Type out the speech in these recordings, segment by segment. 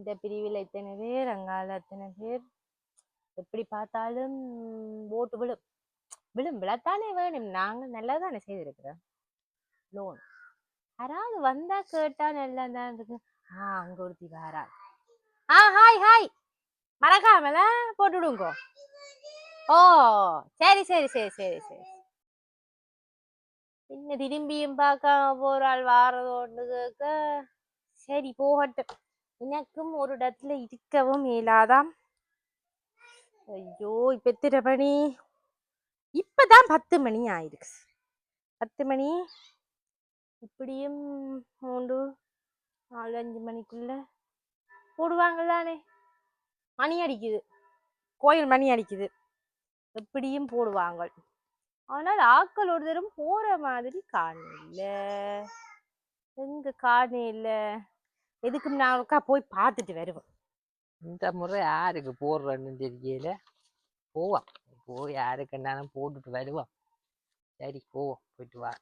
இந்த பிரிவில் இத்தனை பேர் அங்கால அத்தனை பேர் எப்படி பார்த்தாலும் ஓட்டு விழும். விழும் விழத்தானே வேணும். நாங்கள் நல்லா தானே செய்திருக்கிறோம். லோன் யாராவது வந்தா கேட்டா நல்லா தான் இருக்கு. ஆ அங்க ஒருத்தி வாரா ஆ ஹாய் ஹாய் மறக்காமல போட்டுடுங்க ஓ சரி சரி சரி சரி சரி. பின்ன திரும்பியும் பார்க்காம போறாள் வாரதோண்டு கேட்க. சரி போகட்டும். எனக்கும் ஒரு இடத்துல இருக்கவும் இயலாதாம். ஐயோ இப்ப எத்தனை மணி? இப்பதான் பத்து மணி ஆயிருக்கு. பத்து மணி? இப்படியும் மூன்று நாலு அஞ்சு மணிக்குள்ள போடுவாங்களானே. மணி அடிக்குது. கோயில் மணி அடிக்குது. எப்படியும் போடுவாங்க ஆனால் ஆக்கள் ஒரு தரம் போற மாதிரி காணல எங்க இல்லை. எதுக்கு நான் ஒருக்கா போய் பார்த்துட்டு வருவேன். இந்த முறை யாருக்கு போடுறேன்னு தெரியல. போவோம் போய் யாருக்கு என்னாலும் போட்டுட்டு வருவோம் சரி போவோம் போயிட்டு வா.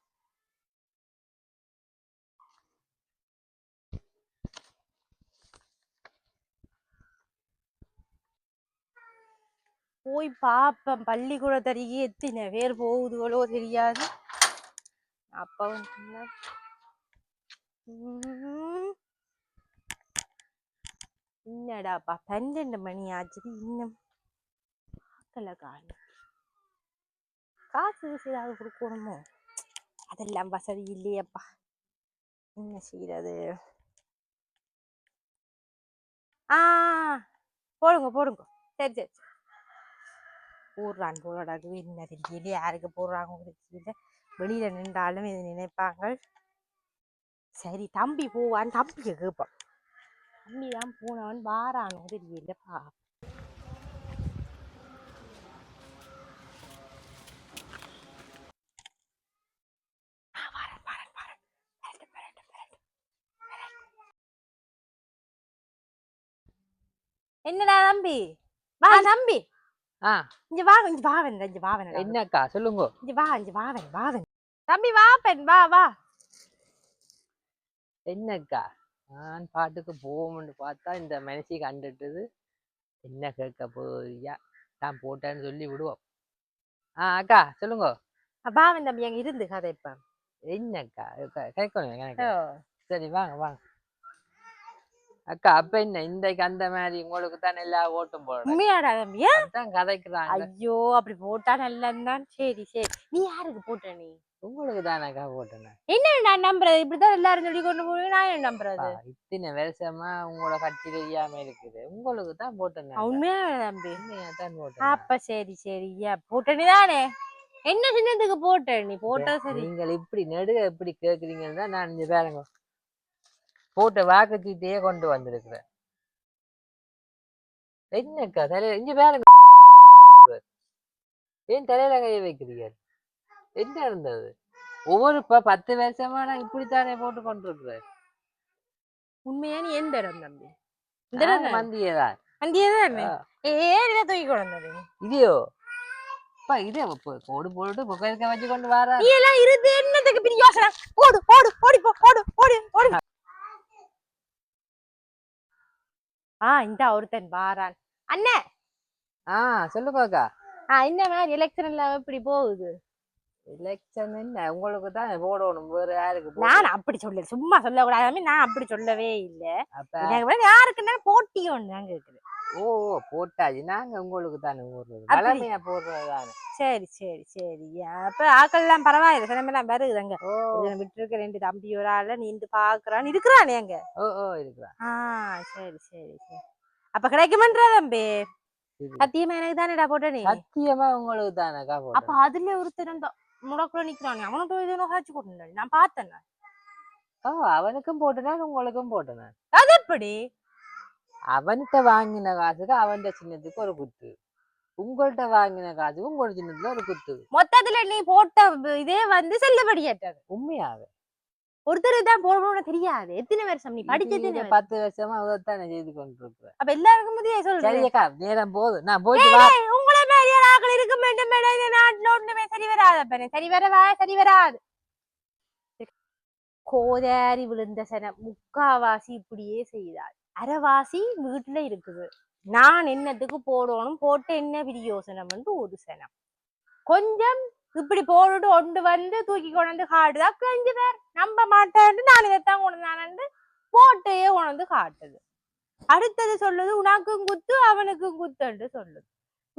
போய் பார்ப்பேன். பள்ளிக்கூடத்தருகே எத்தனை பேர் போகுதுகளோ தெரியாது. அப்ப. என்னடாப்பா பன்னெண்டு மணி ஆச்சு இன்னும். பார்க்கல காணும் காசு ஏதாவது கொடுக்கணுமோ? அதெல்லாம் வசதி இல்லையப்பா. என்ன செய்யறது ஆ போடுங்க போடுங்க. சரி சரி சரி. போடுறான் போடாது என்ன தெரியல யாருக்கு போடுறாங்க தெரியல வெளியில நின்றாலும் இது நினைப்பாங்க. சரி தம்பி போவான். தம்பியை கேட்பான் தம்பி தான் போனவன் வாரானோ தெரியலப்பா. என்னடா தம்பி? வா தம்பி. ஆ. இங்க வா இங்க வா வேண்டாம் இங்க வா வேண்டாம் என்னக்கா? சொல்லுங்க. இங்க வா இங்க வா வேண்டாம் வா வேண்டாம் தம்பி வா பெண் வா வா. என்னக்கா? நான் பாட்டுக்கு போவோம்னு பார்த்தா இந்த மனசி கண்டுட்டது. என்ன கேட்க போறியா? நான் போட்டேன்னு சொல்லி விடுவோம். ஆ அக்கா சொல்லுங்க. வேண்டாம் தம்பி அங்க இருந்து கதை இப்ப. என்னக்கா? கேட்கணும் எனக்கு. சரி வாங்க வாங்க. அக்கா அப்ப என்ன? இன்றைக்கு அந்த மாதிரி உங்களுக்கு தான் எல்லா ஓட்டும் போடணும் உண்மையாடா தம்பி அதான் கதைக்கிறாங்க ஐயோ அப்படி போட்டா நல்லதுதான். சரி சரி. நீ யாருக்கு போட்ட நீ? உங்களுக்கு தானக்கா போட்டேன் என்ன நான் நம்புறது? இப்படிதான் எல்லாரும் சொல்லி கொண்டு போய் நான் என்ன நம்புறது? இத்தனை வருஷமா உங்களோட கட்சி தெரியாம இருக்குது. உங்களுக்கு தான் போட்டேன் உண்மையா தம்பி உண்மையா தான் போட்டேன் அப்ப சரி சரி. ஐயா போட்ட நீ தானே என்ன சின்னத்துக்கு போட்ட நீ? போட்டா சரி. நீங்கள் இப்படி நெடுக இப்படி கேக்குறீங்கன்னு தான் நான் இங்க பாருங்க. போட்ட வாக்குச்சீட்டையே கொண்டு வந்திருக்கிறேன். என்னக்கா தலையில இங்க பாருங்க ஏன் தலையில கைய வைக்கிறீங்க? என்ன இருந்தது? ஒவ்வொரு பத்து வருஷமா நான் இப்படித்தானே போட்டு கொண்டிருக்கிறேன். உண்மையா நீ எந்த இடம் தம்பி? இந்த இடம்? தானே? மந்தியதான்? ஆ. ஏன் தூக்கி கொண்டு வந்தது? இதோ அப்பா இதே கோடு போட்டு புகைக்க வச்சு கொண்டு வர நீ எல்லாம் இருந்து என்னத்துக்கு யோசனை? ஓடு ஓடு ஓடி போ ஓடு ஓடு ஓடு. ஆ இந்த ஒருத்தன் வாரான். அண்ணே! ஆ சொல்லுங்கக்கா ஆ இந்த மாதிரி எலெக்ஷன் எல்லாம் எப்படி போகுது? எலெக்ஷன் என்ன? உங்களுக்கு தான் போடணும். வேற யாருக்கு? நான் அப்படி சொல்ல சும்மா சொல்லக்கூடாது. நான் அப்படி சொல்லவே இல்ல. யாருக்குன்னா போட்டி ஒண்ணு நாங்க இருக்குது ஓ போட்டாச்சு. நாங்க உங்களுக்கு தானே போடுறது? வளமையா போடுறது தானே. சரி சரி சரி. அப்ப ஆக்கள் எல்லாம் பரவாயில்ல. சிலமெல்லாம் வருதுங்க. ஓ. விட்டு இருக்க ரெண்டு தம்பி ஒரு ஆள் நீண்டு பாக்குறான்னு இருக்கிறானே அங்க. ஓ ஓ இருக்கிறா ஆ சரி சரி சரி. அப்ப கிடைக்குமன்றா தம்பி. சத்தியமா எனக்கு தானேடா போட்ட நீ சத்தியமா உங்களுக்கு தானேக்கா அப்ப அதுல ஒருத்தர் அந்த முடக்குள்ள நிக்கிறானே. அவனுக்கு இது காய்ச்சி போட்டு நான் பார்த்தேன். ஓ அவனுக்கும் போட்டேன். உங்களுக்கும் போட்டேன் அது எப்படி? அவன்கிட்ட வாங்கின காசுக்கு அவன் சின்னத்துக்கு ஒரு குத்து. உங்கள்கிட்ட வாங்கின காசுக்கு உங்களோட சின்னத்துல ஒரு குத்து. மொத்தத்துல நீ போட்ட இதே வந்து செல்லுபடியற்றது உண்மையாக. ஒருத்தர் தான் போடணும்னு தெரியாது. எத்தனை வருஷம் நீ படிச்சது பத்து வருஷமா அதைத்தானே செய்து கொண்டிருக்கிறேன் அப்ப எல்லாருக்கும் முதிய சொல்றேன். சரியக்கா நேரம் போதும். நான் போயிட்டு வா. உங்களை மாதிரி ஆக்கள் இருக்க வேண்டும் மேடம் இந்த நாட்டுல ஒண்ணுமே சரி வராத. பாரு சரி வரவா? சரி வராது. கோதாரி விழுந்த சனம் முக்காவாசி இப்படியே செய்தாள். அரைவாசி வீட்டுல இருக்குது. நான் என்னத்துக்கு போடணும்? போட்டு என்ன பிரியோசனம் வந்து ஒரு சனம் கொஞ்சம் இப்படி போட்டுட்டு ஒன்று வந்து தூக்கி கொண்டு வந்து காட்டுதா? கழிஞ்சு பேர் நம்ப மாட்டேன் நான் இதைத்தான் கொண்டு போட்டையே கொண்டு காட்டுது. அடுத்தது சொல்லுது உனக்கும் குத்து அவனுக்கும் குத்துன்னு சொல்லுது.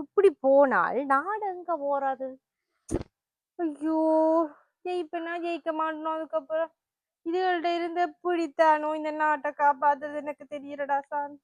இப்படி போனால் நாடு எங்க போறது? ஐயோ ஜெயிப்பேனா? ஜெயிக்க மாட்டோம் அதுக்கப்புறம் இதுகள்ட்ட இருந்து பிடித்தானோ இந்த நாட்டை காப்பாத்துறது எனக்கு தெரியலடா சாமி